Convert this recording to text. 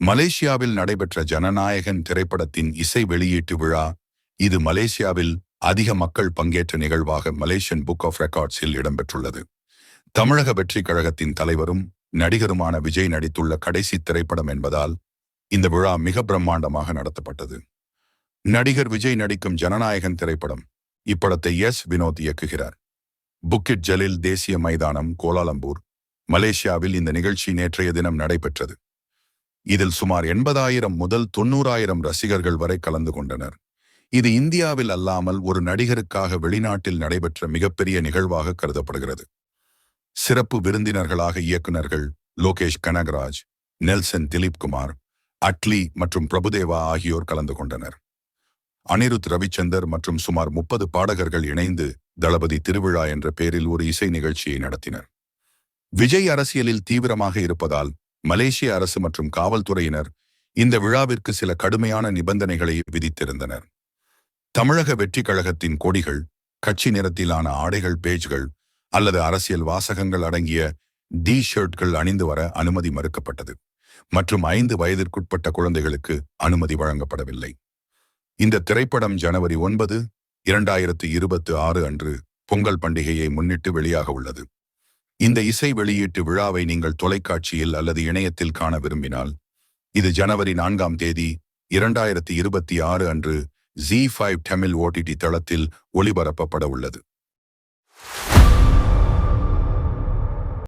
மலேசியாவில் நடைபெற்ற ஜனநாயகன் திரைப்படத்தின் இசை வெளியீட்டு விழா இது மலேசியாவில் அதிக மக்கள் பங்கேற்ற நிகழ்வாக மலேசியன் புக் ஆஃப் ரெக்கார்ட்ஸில் இடம்பெற்றுள்ளது. தமிழக வெற்றிக் கழகத்தின் தலைவரும் நடிகருமான விஜய் நடித்துள்ள கடைசி திரைப்படம் என்பதால் இந்த விழா மிக பிரம்மாண்டமாக நடத்தப்பட்டது. நடிகர் விஜய் நடிக்கும் ஜனநாயகன் திரைப்படம் இப்படத்தை எஸ் வினோத் இயக்குகிறார். புக்கிட் ஜலில் தேசிய மைதானம் கோலாலம்பூர் மலேசியாவில் இந்த நிகழ்ச்சி நேற்றைய தினம் நடைபெற்றது. இதில் சுமார் எண்பதாயிரம் முதல் தொண்ணூறாயிரம் ரசிகர்கள் வரை கலந்து கொண்டனர். இது இந்தியாவில் அல்லாமல் ஒரு நடிகருக்காக வெளிநாட்டில் நடைபெற்ற மிகப்பெரிய நிகழ்வாக கருதப்படுகிறது. சிறப்பு விருந்தினர்களாக இயக்குநர்கள் லோகேஷ் கனகராஜ் நெல்சன் திலீப்குமார் அட்லி மற்றும் பிரபுதேவா ஆகியோர் கலந்து கொண்டனர். அனிருத் ரவிச்சந்தர் மற்றும் சுமார் முப்பது பாடகர்கள் இணைந்து தளபதி திருவிழா என்ற பெயரில் ஒரு இசை நிகழ்ச்சியை நடத்தினர். விஜய் அரசியலில் தீவிரமாக இருப்பதால் மலேசிய அரசு மற்றும் காவல்துறையினர் இந்த விழாவிற்கு சில கடுமையான நிபந்தனைகளை விதித்திருந்தனர். தமிழக வெற்றி கழகத்தின் கொடிகள் கட்சி நிறத்திலான ஆடைகள் பேஜ்கள் அல்லது அரசியல் வாசகங்கள் அடங்கிய டி ஷர்ட்கள் அணிந்து வர அனுமதி மறுக்கப்பட்டது மற்றும் ஐந்து வயதிற்குட்பட்ட குழந்தைகளுக்கு அனுமதி வழங்கப்படவில்லை. இந்த திரைப்படம் ஜனவரி ஒன்பது இரண்டாயிரத்து இருபத்து ஆறு அன்று பொங்கல் பண்டிகையை முன்னிட்டு வெளியாக உள்ளது. இந்த இசை வெளியீட்டு விழாவை நீங்கள் தொலைக்காட்சியில் அல்லது இணையத்தில் காண விரும்பினால் இது ஜனவரி நான்காம் தேதி இரண்டாயிரத்தி இருபத்தி ஆறு அன்று ஜி ஃபைவ் தமிழ் ஓடிடி தளத்தில் ஒளிபரப்பப்பட உள்ளது.